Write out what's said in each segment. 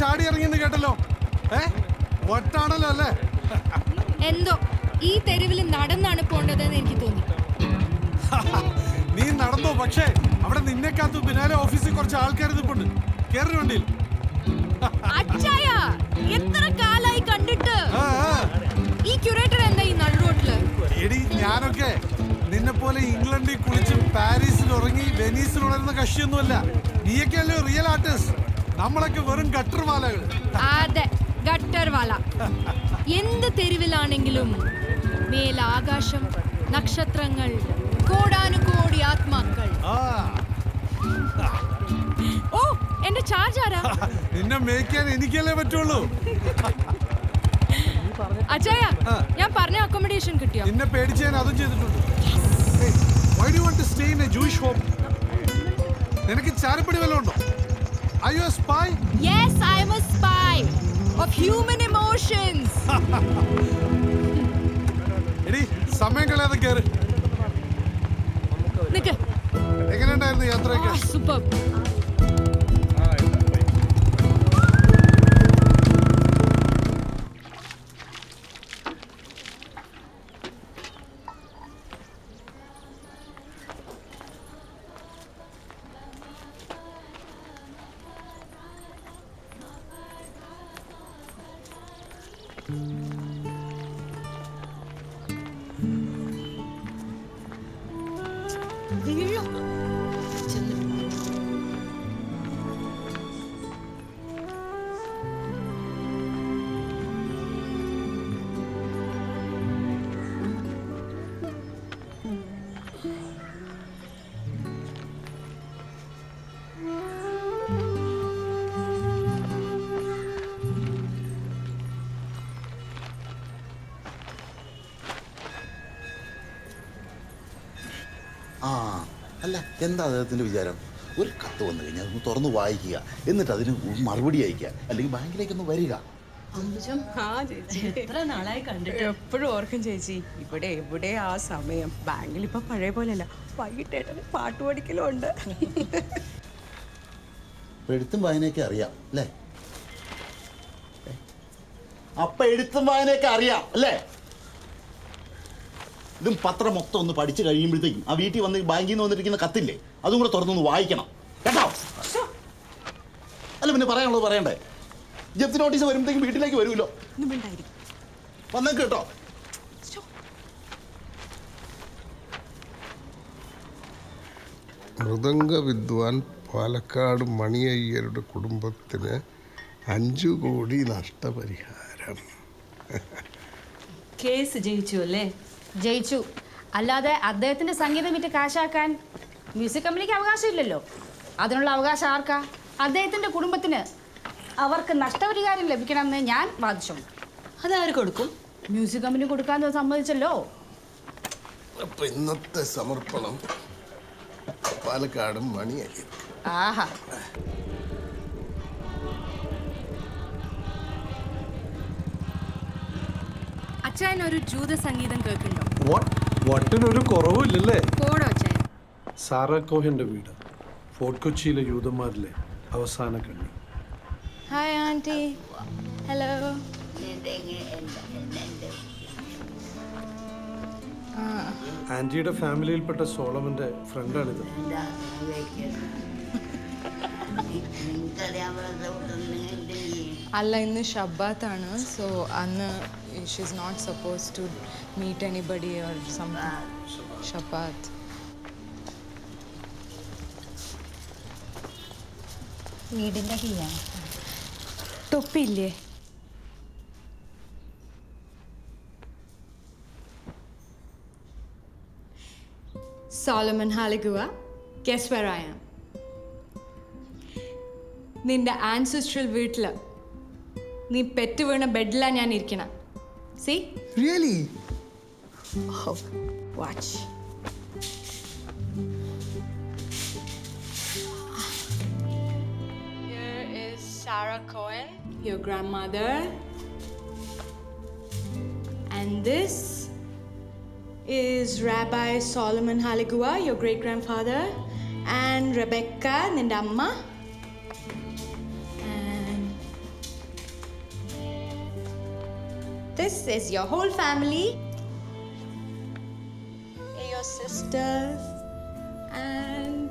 ചാടി ഇറങ്ങിയെന്ന് കേട്ടല്ലോ. ഏ? വട്ടാണല്ലോ അല്ലേ? എന്തോ ഈ തെരുവിൽ നടന്നാണ് പോണ്ടതെന്ന് എനിക്ക് തോന്നി. നീ നടന്നോ പക്ഷേ അവിടെ നിന്നെ കാത്തു പിന്നാലെ ഓഫീസിൽ കുറച്ച് ആൾക്കാർ നിൽപ്പുണ്ട് കേറി വണ്ടിയിൽ. എത്ര കാലായി കണ്ടിട്ട്. ഈ ക്യൂറേറ്റർ എന്താ ഈ നടുറോട്ടിൽ? എടി ഞാനൊക്കെ നിന്നെ പോലെ ഇംഗ്ലണ്ടിൽ കുളിച്ചും പാരീസിൽ ഉറങ്ങി വെനീസിൽ ഉണരുന്ന കക്ഷിയൊന്നുമല്ല. നീയൊക്കെയല്ലോ റിയൽ ആർട്ടിസ്റ്റ് നമ്മളൊക്കെ വെറും ഗട്ടർമാലകൾ അതെ ഗട്ടർ വാല. എന്ത് തെരുവിലാണെങ്കിലും മേലാകാശം നക്ഷത്രങ്ങൾ കോടാനുകോടി ആത്മാക്കൾ. ഓ എന്റെ ചാർജ് ആരാ? നിന്നെ മേയ്ക്കാൻ എനിക്കല്ലേ പറ്റുള്ളൂ. അച്ചായ ഞാൻ പറഞ്ഞ അക്കോമഡേഷൻ കിട്ടിയോ? നിന്നെ പേടിച്ച് ഞാൻ അതും ചെയ്തിട്ടുണ്ട്. Why do to stay in a Jewish home? നിനക്ക് ചാരപ്പടി വല്ലതും ഉണ്ടോ? Are you a spy? Yes, I'm a spy of human emotions. എടി സമയം കളയാതെ കയറി നിക്ക് എങ്ങനെയുണ്ടായിരുന്നു യാത്രയൊക്കെ സൂപ്പർ ആ എന്താ അദ്ദേഹത്തിന്റെ വിചാരം? ഒരു കത്ത് വന്നു കഴിഞ്ഞാൽ അതൊന്ന് തുറന്ന് വായിക്കുക എന്നിട്ട് അതിന് മറുപടി അയക്കുക അല്ലെങ്കിൽ ബാങ്കിലേക്കൊന്ന് വരിക. ആ ചേച്ചി. എത്ര നാളായി കണ്ടിട്ട്? എപ്പോഴും ഓർക്കും ചേച്ചി ഇവിടെ എവിടെ ആ സമയം? ബാങ്കിൽ ഇപ്പൊ പഴയ പോലെയല്ല. വൈകിട്ട് ഏട്ടന് പാട്ട് പഠിക്കലും ഉണ്ട് എഴുത്തും വായനയൊക്കെ അറിയാം അല്ലേ? അപ്പൊ എഴുത്തും വായനയൊക്കെ അറിയാം അല്ലേ? ഇതും പത്രം മൊത്തം ഒന്ന് പഠിച്ചു കഴിയുമ്പോഴത്തേക്കും ആ വീട്ടിൽ വന്ന് ബാങ്കിൽ നിന്ന് വന്നിരിക്കുന്ന കത്തില്ലേ അതും കൂടെ തുറന്നൊന്ന് വായിക്കണം. കേട്ടോ? അല്ല പിന്നെ പറയാനുള്ളത് പറയണ്ടേ? ജപ്തി നോട്ടീസ് വരുമ്പോഴത്തേക്കും വീട്ടിലേക്ക് വരുമല്ലോ. വന്നേക്ക് കേട്ടോ. മൃദംഗ വിദ്വാൻ പാലക്കാട് മണിയയ്യരുടെ കുടുംബത്തിന് അഞ്ചു കോടി നഷ്ടപരിഹാരം. കേസ് ജയിച്ചു അല്ലേ? ജയിച്ചു. അല്ലാതെ അദ്ദേഹത്തിന്റെ സംഗീതം വിറ്റ് കാശാക്കാൻ മ്യൂസിക് കമ്പനിക്ക് അവകാശമില്ലല്ലോ. അതിനുള്ള അവകാശം ആർക്കാ? അദ്ദേഹത്തിന്റെ കുടുംബത്തിന് അവർക്ക് നഷ്ടപരിഹാരം ലഭിക്കണമെന്ന് ഞാൻ വാദിച്ചു. അതാര് കൊടുക്കും? മ്യൂസിക് കമ്പനി കൊടുക്കാൻ സമ്മതിച്ചല്ലോ. അപ്പൊ ഇന്നത്തെ സമർപ്പണം പാലക്കാട് മണിയായി ആഹാ. ഒരു ജൂത സംഗീതം കേൾക്കുന്നുണ്ടോ? വട്ടിനൊരു കുറവുമില്ലല്ലേ? പോടോ അച്ചായൻ സാറാ കോഹന്റെ വീട്. ഫോർട്ട് കൊച്ചിയിലെ യൂതന്മാരിലെ അവസാന കണ്ണി. ഹായ് ആന്റി ഹലോ ആന്റിയുടെ ഫാമിലിയിൽപ്പെട്ട സോളമന്റെ ഫ്രണ്ടാണിത് അല്ല ഇന്ന് ഷബ്ബാത്താണ് സോ അന്ന് she's not suppose to meet anybody or something Shabbat വീടിന്റെ കീഴാണ് തൊപ്പില്ലേ Solomon Haligua, guess where I am? നിന്റെ ആൻസിസ്ട്രൽ വീട്ടിൽ നീ പെറ്റ് വീണ ബെഡിലാണ് ഞാൻ ഇരിക്കണം see really watch Here is Sarah Cohen, your grandmother. And this is Rabbi Solomon Haligua, your great grandfather. And Rebecca, നിന്റെ This is your whole family. Your sisters. And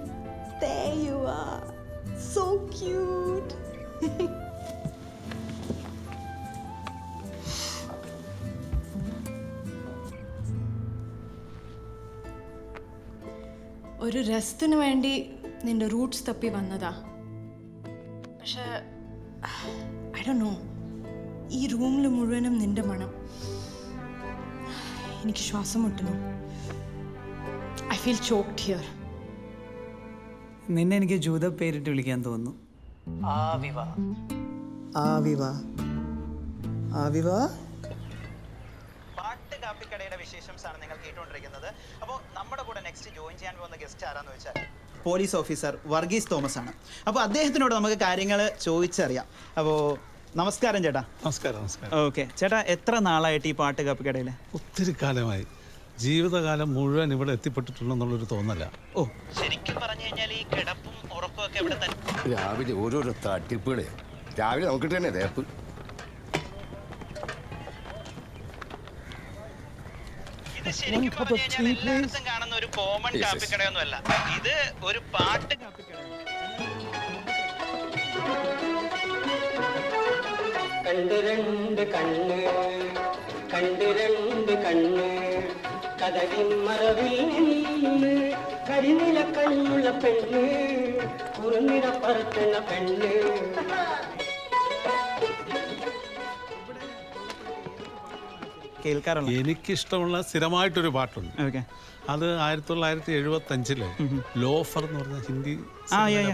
there you are. So cute. ഒരു രസത്തിന് വേണ്ടി നിന്റെ Roots തപ്പി വന്നതാ എനിക്ക് ശ്വാസം മുട്ടുന്നു ഐ ഫീൽ ചോക്ഡ് ഹിയർ നിന്നെ എനിക്ക് ജൂത പേരിട്ട് വിളിക്കാൻ തോന്നുന്നു. ആവിവ. ആവിവ. ആവിവ. പാട്ട് കാപ്പിക്കടയുടെ വിശേഷംസ് ആണ് നിങ്ങൾ കേട്ടുകൊണ്ടിരിക്കുന്നത്. അപ്പോൾ നമ്മുടെ കൂടെ നെക്സ്റ്റ് ജോയിൻ ചെയ്യാൻ പോകുന്ന ഗസ്റ്റ് ആരാന്ന് വെച്ചാൽ പോലീസ് ഓഫീസർ വർഗീസ് തോമസ് ആണ് അപ്പോൾ അദ്ദേഹത്തിനോട് നമുക്ക് കാര്യങ്ങൾ ചോദിച്ചറിയാം. അപ്പോൾ നമസ്കാരം ചേട്ടാ. നമസ്കാരം നമസ്കാരം. ഓക്കെ. ചേട്ടാ എത്ര നാളായിട്ട് ഈ പാട്ട് കാപ്പിക്കടയിൽ ഒത്തിരി കാലമായി. ജീവിതകാലം മുഴുവൻ ഇവിടെ എത്തിപ്പെട്ടിട്ടുണ്ടെന്നുള്ളൊരു തോന്നല. ഓ. ശരിക്കും പറഞ്ഞു കഴിഞ്ഞാൽ ഈ കിടപ്പും ഉറക്കും ഒക്കെ ഇവിടെ തന്നെ. രാവിലെ ഓരോരോ തട്ടിപ്പുകളെ. രാവിലെ നോക്കിട്ട് തന്നെ തേപ്പ്. ഇത് ശരിക്കും പറഞ്ഞു കഴിഞ്ഞാൽ എല്ലായിടത്തും കാണുന്ന ഒരു കോമൺ കാപ്പിക്കടയൊന്നും അല്ല ഇത് ഒരു പാട്ട് കാപ്പിക്കടയാണ് கண்டு ரெண்டு கண்ணு கண்டு ரெண்டு கண்ணு. கதவின் மரவில் நின்று கரிநில கண்ணுள்ள பெண்ணு குறுநிற பருத்தின பெண்ணு. കേൾക്കാറുള്ളത് എനിക്കിഷ്ടമുള്ള സ്ഥിരമായിട്ടൊരു പാട്ടുണ്ട്. ഓക്കെ. അത് ആയിരത്തി തൊള്ളായിരത്തി എഴുപത്തി അഞ്ചിൽ ലോഫർ എന്ന് പറഞ്ഞ ഹിന്ദി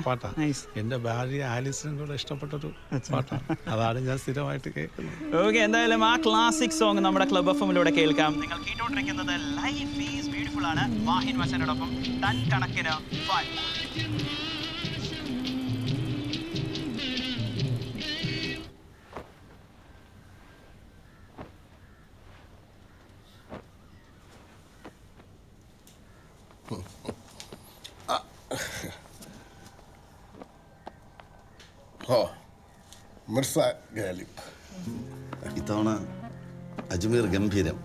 പാട്ടാണ് എന്റെ ഭാര്യ ആലിസിനും കൂടെ ഇഷ്ടപ്പെട്ടൊരു പാട്ടാണ്. അതാണ് ഞാൻ സ്ഥിരമായിട്ട് കേൾക്കുന്നത്. ഓക്കെ എന്തായാലും ആ ക്ലാസിക് സോങ് നമ്മുടെ ക്ലബ് എഫ് എമ്മിലൂടെ കേൾക്കാം. നിങ്ങൾ കേട്ടോണ്ടിരിക്കുന്നത് ലൈഫ് ഈസ് ബ്യൂട്ടിഫുൾ ആണ്. വാഹിൻ വശനോടൊപ്പം ടൺ കണക്കിന് ഫൺ ഓ മിർസ ഗാലിബ്. ഇത്തവണ അജ്മീർ ഗംഭീരം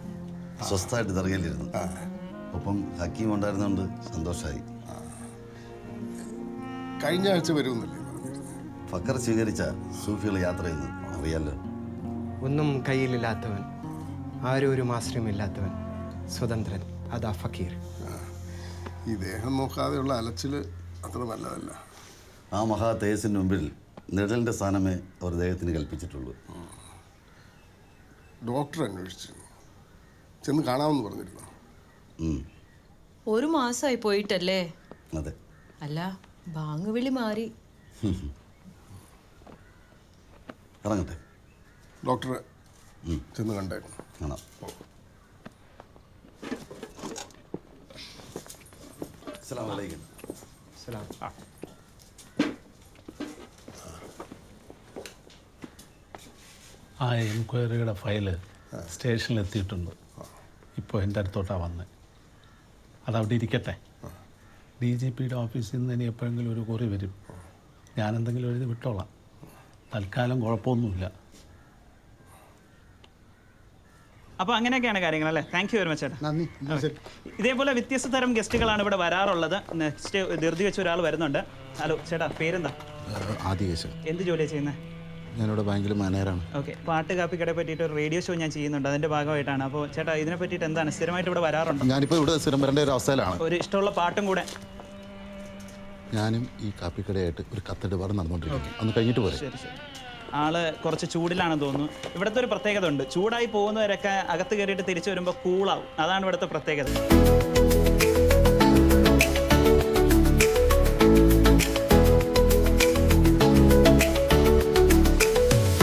സ്വസ്ഥമായിട്ട് തിറങ്ങിയിരുന്നു ഒപ്പം ഹക്കീം ഉണ്ടായിരുന്നതുകൊണ്ട് സന്തോഷമായി കഴിഞ്ഞ ആഴ്ച വരുമെന്നല്ലേ ഫക്കർ സ്വീകരിച്ച സൂഫികൾ യാത്ര ചെയ്യുന്നു അറിയാലോ. ഒന്നും കയ്യിലില്ലാത്തവൻ ആരും ഒരു ആശ്രയമില്ലാത്തവൻ സ്വതന്ത്രൻ അതാ ഫക്കീർ. ഈ ദേഹം നോക്കാതെയുള്ള അലച്ചിൽ അത്ര നല്ലതല്ല. ആ മഹാ തേജസ്സിന് മുമ്പിൽ നിഴലിന്റെ സ്ഥാനമേ അവർ ദേഹത്തിന് കൽപ്പിച്ചിട്ടുള്ളൂ. ഡോക്ടർ അന്വേഷിച്ചു ചെന്ന് കാണാമെന്ന് പറഞ്ഞിരുന്നു. ഒരു മാസമായി പോയിട്ടല്ലേ? അതെ. അല്ല ബാങ്ങുവിളി മാറി. ഇറങ്ങട്ടെ. ഡോക്ടറെ ചെന്ന് കണ്ടേക്കണം. കാണാം. അസ്സലാമു അലൈക്കും. സലാം ആ. എൻക്വയറിയുടെ ഫയൽ സ്റ്റേഷനിൽ എത്തിയിട്ടുണ്ട് ഇപ്പോൾ എന്റെ അടുത്തോട്ടാണ് വന്നത് അതവിടെ ഇരിക്കട്ടെ. ഡി ജി പിയുടെ ഓഫീസിൽ നിന്ന് ഇനി എപ്പോഴെങ്കിലും ഒരു കുറി വരും. ഞാനെന്തെങ്കിലും എഴുതി വിട്ടോളാം. തൽക്കാലം കുഴപ്പമൊന്നുമില്ല. അപ്പോൾ അങ്ങനെയൊക്കെയാണ് കാര്യങ്ങൾ അല്ലേ? താങ്ക് യു വെരി മച്ച് ചേട്ടാ. ഇതേപോലെ വ്യത്യസ്ത തരം ഗസ്റ്റുകളാണ് ഇവിടെ വരാറുള്ളത്. നെക്സ്റ്റ് ധൃതി വെച്ച് ഒരാൾ വരുന്നുണ്ട്. ഹലോ ചേട്ടാ പേരെന്താ? ആദികേശൻ എന്ത് ജോലിയാണ് ചെയ്യുന്നത് ഞാനിവിടെ ബാങ്കിൽ മാനേജറാണ്. ഓക്കെ പാട്ട് കാപ്പിക്കടയെ പറ്റിയിട്ട് ഒരു റേഡിയോ ഷോ ഞാൻ ചെയ്യുന്നുണ്ട്. അതിന്റെ ഭാഗമായിട്ടാണ്. അപ്പോൾ ചേട്ടാ ഇതിനെ പറ്റിയിട്ട് എന്താണ്? സ്ഥിരമായിട്ട് ഇവിടെ വരാറുണ്ട്? ഞാനിപ്പോൾ ഇവിടെ സ്ഥിരം വരേണ്ട ഒരു അവസ്ഥയിലാണ്. ഒരു ഇഷ്ടമുള്ള പാട്ടും കൂടെ. ഞാനും ഈ കാപ്പിക്കടയായിട്ട് ഒരു കത്തിടപാട് നടന്നുകൊണ്ടിരിക്കുന്നു. അന്ന് കഴിഞ്ഞിട്ട് പോരെ. ശരി ശരി. ആൾ കുറച്ച് ചൂടിലാണെന്ന് തോന്നുന്നു. ഇവിടുത്തെ ഒരു പ്രത്യേകത ഉണ്ട്. ചൂടായി പോകുന്നവരൊക്കെ അകത്ത് കയറിയിട്ട് തിരിച്ചു വരുമ്പോൾ കൂളാവും അതാണ് ഇവിടുത്തെ പ്രത്യേകത.